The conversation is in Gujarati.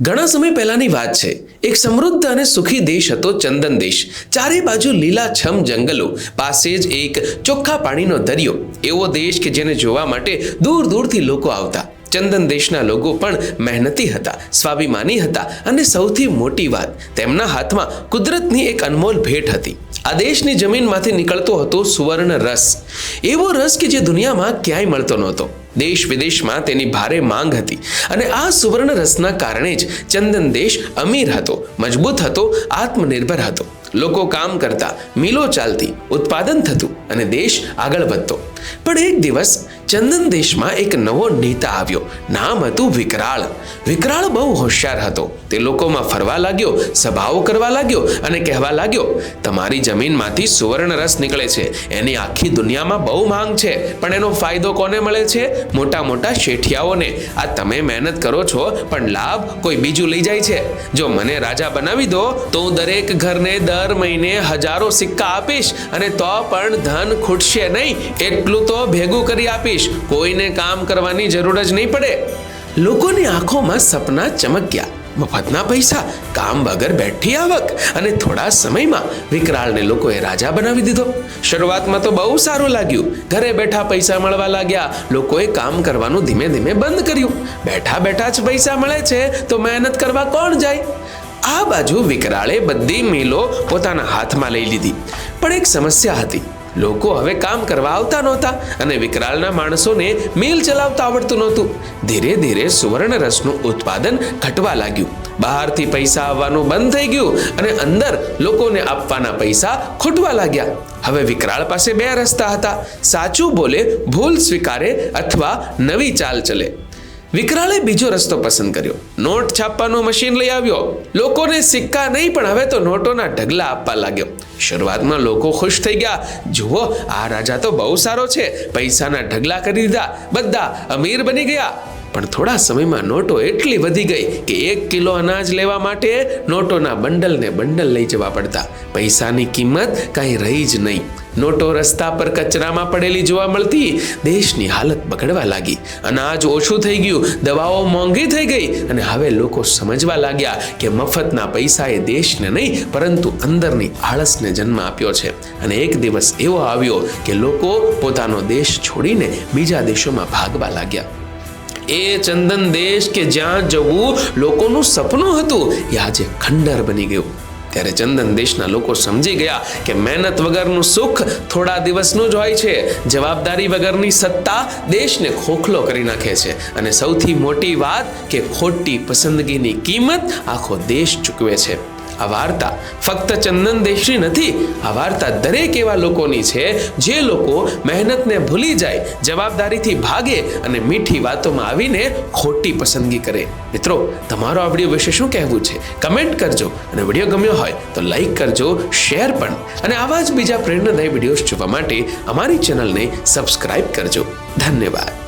ઘણા સમય પહેલાની વાત છે. એક સમૃદ્ધ અને સુખી દેશ હતો ચંદન દેશ. ચારે બાજુ લીલાછમ જંગલો, પાસે જ એક ચોખ્ખા પાણીનો દરિયો. એવો દેશ કે જેને જોવા માટે દૂર દૂરથી લોકો આવતા. ચંદન દેશના લોકો પણ મહેનતી હતા, સ્વાભિમાની હતા અને સૌથી મોટી વાત, તેમના હાથમાં કુદરતની એક અનમોલ ભેટ હતી. આ દેશની જમીનમાંથી નીકળતો હતો સુવર્ણ રસ. એવો રસ કે જે દુનિયામાં ક્યાંય મળતો નહોતો. દેશ વિદેશમાં તેની ભારે માંગ હતી અને આ સુવર્ણ રસના કારણે જ ચંદન દેશ અમીર હતો, મજબૂત હતો, આત્મનિર્ભર હતો. લોકો કામ કરતા, મિલો ચાલતી, ઉત્પાદન થતું અને દેશ આગળ વધતો. પણ એક દિવસ ચંદન દેશમાં એક નવો નેતા આવ્યો. નામ હતું વિકરાળ. વિકરાળ બહુ હોશિયાર હતો. તે લોકોમાં ફરવા લાગ્યો, સભાઓ કરવા લાગ્યો અને કહેવા લાગ્યો, તમારી જમીનમાંથી સુવર્ણ રસ નીકળે છે. એની આખી દુનિયામાં બહુ માંગ છે. પણ એનો ફાયદો કોને મળે છે? મોટા મોટા શેઠિયાઓને. આ તમે મહેનત કરો છો, પણ લાભ કોઈ બીજું લઈ જાય છે. જો મને રાજા બનાવી દો, તો હું દરેક ઘરને દર મહિને હજારો સિક્કા આપીશ અને તો પણ ધન ખૂટશે નહીં. એટલું તો ભેગું કરી આપીશ. કોઈને કામ કરવાની જરૂર જ નહીં પડે. લોકોની આંખોમાં સપના ચમક્યા. મફતના પૈસા, કામ વગર બેઠી આવક અને થોડા સમયમાં વિકરાળને લોકોએ રાજા બનાવી દીધો. શરૂઆતમાં તો બહુ સારું લાગ્યું. ઘરે બેઠા પૈસા મળવા લાગ્યા. લોકોએ કામ કરવાનું ધીમે ધીમે બંધ કર્યું. બેઠા બેઠા જ પૈસા મળે છે, તો મહેનત કરવા કોણ જાય? આ બાજુ વિકરાળે બધી મિલો પોતાના હાથમાં લઈ લીધી. પણ એક સમસ્યા હતી. લોકો હવે કામ કરવા આવતા નહોતા અને વિકરાળના માણસોને મિલ ચલાવતા આવડતું નહોતું. ધીરે ધીરે સુવર્ણ રસનું ઉત્પાદન ઘટવા લાગ્યું. બહારથી પૈસા આવવાનું બંધ થઈ ગયું અને અંદર લોકોને આપવાના પૈસા ખૂટવા લાગ્યા. હવે વિકરાળ પાસે બે રસ્તા હતા. સાચું બોલે, ભૂલ સ્વીકારે અથવા નવી ચાલ ચલે. વિકરાળે બીજો રસ્તો પસંદ કર્યો. નોટ છાપવાનું મશીન લઈ આવ્યો. લોકોને સિક્કા નહીં, પણ હવે તો નોટોના ઢગલા આપવા લાગ્યો. શરૂઆતમાં લોકો ખુશ થઈ ગયા. જુઓ, આ રાજા તો બહુ સારો છે. પૈસાના ઢગલા કરી દીધા. બધા અમીર બની ગયા. પણ થોડા સમયમાં નોટો એટલી વધી ગઈ કે એક કિલો અનાજ લેવા માટે નોટોના બંડલને બંડલ લઈ જવા પડતા. પૈસાની કિંમત કાંઈ રહી જ નહીં. નોટો રસ્તા પર કચરામાં પડેલી જોવા મળતી દેશની હાલત બગડવા લાગી. અનાજ ઓછું થઈ ગયું, દવાઓ મોંઘી થઈ ગઈ અને હવે લોકો સમજવા લાગ્યા કે મફતના પૈસાએ દેશને નહીં, પરંતુ અંદરની આળસને જન્મ આપ્યો છે. અને એક દિવસ એવો આવ્યો કે લોકો પોતાનો દેશ છોડીને બીજા દેશોમાં ભાગવા લાગ્યા. એ ચંદન દેશ કે જ્યાં જવું લોકોનું સપનું હતું, એ આજે ખંડર બની ગયું. ત્યારે ચંદન દેશના લોકો સમજી ગયા કે મહેનત વગરનું સુખ થોડા દિવસનું જ હોય છે. જવાબદારી વગરની સત્તા દેશને ખોખલો કરી નાખે છે. અને સૌથી મોટી વાત કે ખોટી પસંદગીની કિંમત આખો દેશ ચૂકવે છે. આ વાર્તા ફક્ત ચંદન દેશની નથી, આ વાર્તા દરેક એવા લોકોની છે, જે લોકો મહેનતને ભૂલી જાય, જવાબદારીથી ભાગે અને મીઠી વાતોમાં આવીને ખોટી પસંદગી કરે. મિત્રો, તમારો આ વીડિયો વિશે શું કહેવું છે? કમેન્ટ કરજો અને વીડિયો ગમ્યો હોય તો લાઈક કરજો, શેર પણ અને આવા જ બીજા પ્રેરણાદાયી વિડીયોઝ જોવા માટે અમારી ચેનલને સબસ્ક્રાઇબ કરજો. ધન્યવાદ.